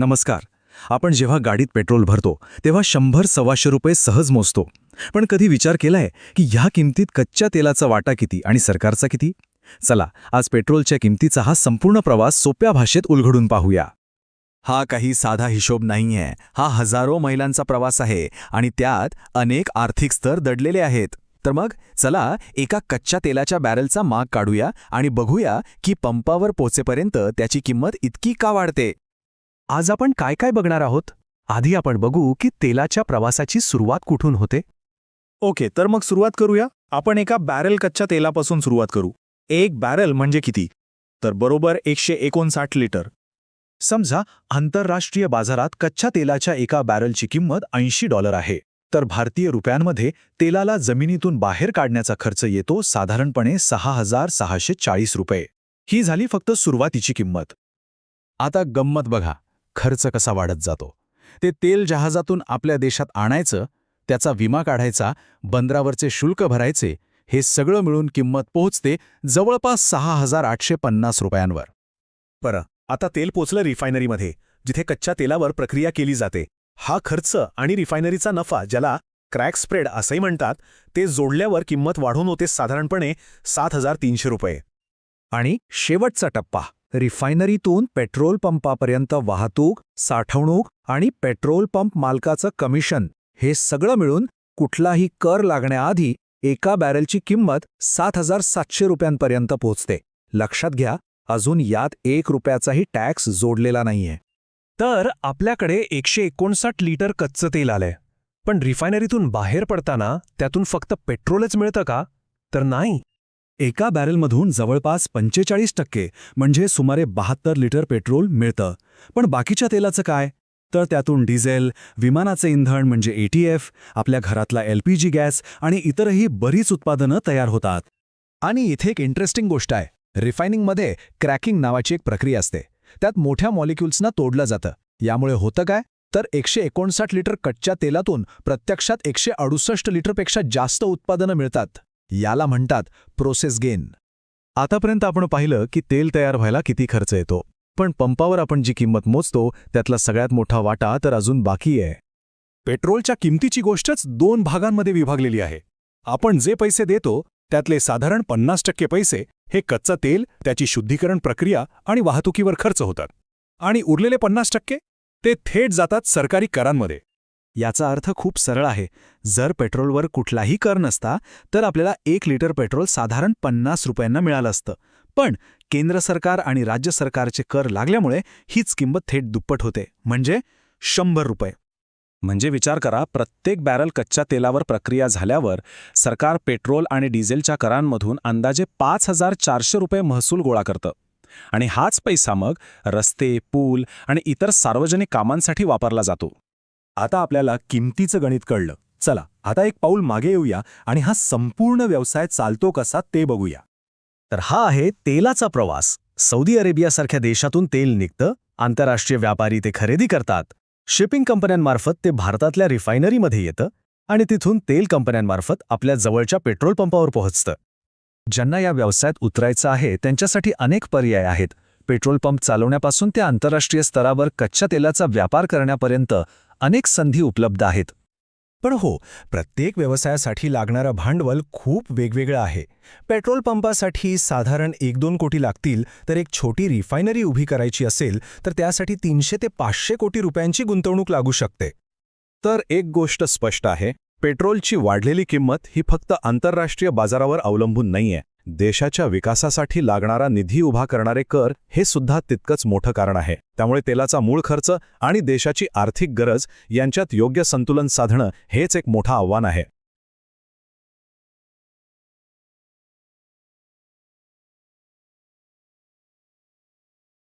नमस्कार. आपण जेव्हा गाडीत पेट्रोल भरतो तेव्हा शंभर सव्वाशे रुपये सहज मोजतो. पण कधी विचार केलाय की ह्या किमतीत कच्च्या तेलाचा वाटा किती आणि सरकारचा किती? चला आज पेट्रोलच्या किमतीचा हा संपूर्ण प्रवास सोप्या भाषेत उलघडून पाहूया. हा काही साधा हिशोब नाहीये. हा हजारो महिलांचा प्रवास आहे आणि त्यात अनेक आर्थिक स्तर दडलेले आहेत. तर मग चला एका कच्च्या तेलाच्या बॅरलचा माग काढूया आणि बघूया की पंपावर पोचेपर्यंत त्याची किंमत इतकी का वाढते? आज आपण काय काय बघणार आहोत? आधी आपण बघू की तेलाच्या प्रवासाची सुरुवात कुठून होते. ओके तर मग सुरुवात करूया. आपण एका बॅरल कच्च्या तेलापासून सुरुवात करू. एक बॅरल म्हणजे किती? तर बरोबर एकशे एकोणसाठ लिटर. समजा आंतरराष्ट्रीय बाजारात कच्च्या तेलाच्या एका बॅरलची किंमत ऐंशी डॉलर आहे. तर भारतीय रुपयांमध्ये तेलाला जमिनीतून बाहेर काढण्याचा खर्च येतो साधारणपणे सहा हजार सहाशे चाळीस रुपये. ही झाली फक्त सुरुवातीची किंमत. आता गंमत बघा. खर्च कसा वाढत जातो? ते तेल जहाजातून आपल्या देशात आणायचं त्याचा विमा काढायचा बंदरावरचे शुल्क भरायचे हे सगळं मिळून किंमत पोहोचते जवळपास सहा हजार आठशे पन्नास रुपयांवर. बरं आता तेल पोचलं रिफायनरीमध्ये जिथे कच्च्या तेलावर प्रक्रिया केली जाते. हा खर्च आणि रिफायनरीचा नफा ज्याला क्रॅक स्प्रेड असंही म्हणतात ते जोडल्यावर किंमत वाढून होते साधारणपणे सात हजार तीनशे रुपये. आणि शेवटचा टप्पा. रिफायनरीतून पेट्रोल पंपापर्यंत वाहतूक साठवणूक आणि पेट्रोल पंप मालकाचं कमिशन हे सगळं मिळून कुठलाही कर लागण्याआधी एका बॅरलची किंमत सात हजार सातशे रुपयांपर्यंत पोहोचते. लक्षात घ्या अजून यात एक रुपयाचाही टॅक्स जोडलेला नाहीये. तर आपल्याकडे एकशे एकोणसाठ लिटर कच्चं तेल आलंय. पण रिफायनरीतून बाहेर पडताना त्यातून फक्त पेट्रोलच मिळतं का? तर नाही. एका बॅरेलमधून जवळपास पंचेचाळीस टक्के म्हणजे सुमारे बहात्तर लिटर पेट्रोल मिळतं. पण बाकीच्या तेलाचं काय? तर त्यातून डिझेल विमानाचं इंधन म्हणजे एटीएफ आपल्या घरातला एलपीजी गॅस आणि इतरही बरीच उत्पादनं तयार होतात. आणि इथे एक इंटरेस्टिंग गोष्ट आहे. रिफायनिंगमध्ये क्रॅकिंग नावाची एक प्रक्रिया असते. त्यात मोठ्या मॉलिक्युल्सना तोडलं जातं. यामुळे होतं काय? तर एकशे एकोणसाठ लिटर कच्च्या तेलातून प्रत्यक्षात एकशे अडुसष्ट लिटरपेक्षा जास्त उत्पादनं मिळतात. याला म्हणतात प्रोसेस गेन आतापर्यंत आपण पाहिलं की तेल तयार व्हायला किती खर्च येतो. पण पंपावर आपण जी किंमत मोजतो त्यातला सगळ्यात मोठा वाटा तर अजून बाकी आहे. पेट्रोलच्या किमतीची गोष्टच दोन भागांमध्ये विभागलेली आहे. आपण जे पैसे देतो त्यातले साधारण पन्नास टक्के पैसे हे कच्चं तेल त्याची शुद्धीकरण प्रक्रिया आणि वाहतुकीवर खर्च होतात. आणि उरलेले पन्नास टक्के ते थेट जातात सरकारी करांमध्ये. याचा अर्थ खूप सरळ आहे. जर पेट्रोलवर कुठलाही कर नसता तर आपल्याला एक लिटर पेट्रोल साधारण पन्नास रुपयांना मिळालं असतं. पण केंद्र सरकार आणि राज्य सरकारचे कर लागल्यामुळे हीच किंमत थेट दुप्पट होते. म्हणजे शंभर रुपये. म्हणजे विचार करा प्रत्येक बॅरल कच्च्या तेलावर प्रक्रिया झाल्यावर सरकार पेट्रोल आणि डिझेलच्या करांमधून अंदाजे पाच हजार चारशे रुपये महसूल गोळा करतं. आणि हाच पैसा मग रस्ते पूल आणि इतर सार्वजनिक कामांसाठी वापरला जातो. आता आपल्याला किमतीचं गणित कळलं. चला आता एक पाऊल मागे येऊया आणि हा संपूर्ण व्यवसाय चालतो कसा ते बघूया. तर हा आहे तेलाचा प्रवास. सौदी अरेबियासारख्या देशातून तेल निघतं आंतरराष्ट्रीय व्यापारी ते खरेदी करतात शिपिंग कंपन्यांमार्फत ते भारतातल्या रिफायनरीमध्ये येतं आणि तिथून तेल कंपन्यांमार्फत आपल्या जवळच्या पेट्रोल पंपावर पोहोचतं. ज्यांना या व्यवसायात उतरायचं आहे त्यांच्यासाठी अनेक पर्याय आहेत. पेट्रोल पंप चालवण्यापासून ते आंतरराष्ट्रीय स्तरावर कच्च्या तेलाचा व्यापार करण्यापर्यंत अनेक संधी उपलब्ध आहेत. पण हो प्रत्येक व्यवसायासाठी लागणारं भांडवल खूप वेगवेगळं आहे. पेट्रोल पंपासाठी साधारण एक दोन कोटी लागतील तर एक छोटी रिफायनरी उभी करायची असेल तर त्यासाठी तीनशे ते पाचशे कोटी रुपयांची गुंतवणूक लागू शकते. तर एक गोष्ट स्पष्ट आहे पेट्रोलची वाढलेली किंमत ही फक्त आंतरराष्ट्रीय बाजारावर अवलंबून नाहीये. देशाच्या विकासासाठी लागणारा निधी उभा करणारे कर हे सुद्धा तितकंच मोठं कारण आहे. त्यामुळे तेलाचा मूळ खर्च आणि देशाची आर्थिक गरज यांच्यात योग्य संतुलन साधणं हेच एक मोठं आव्हान आहे.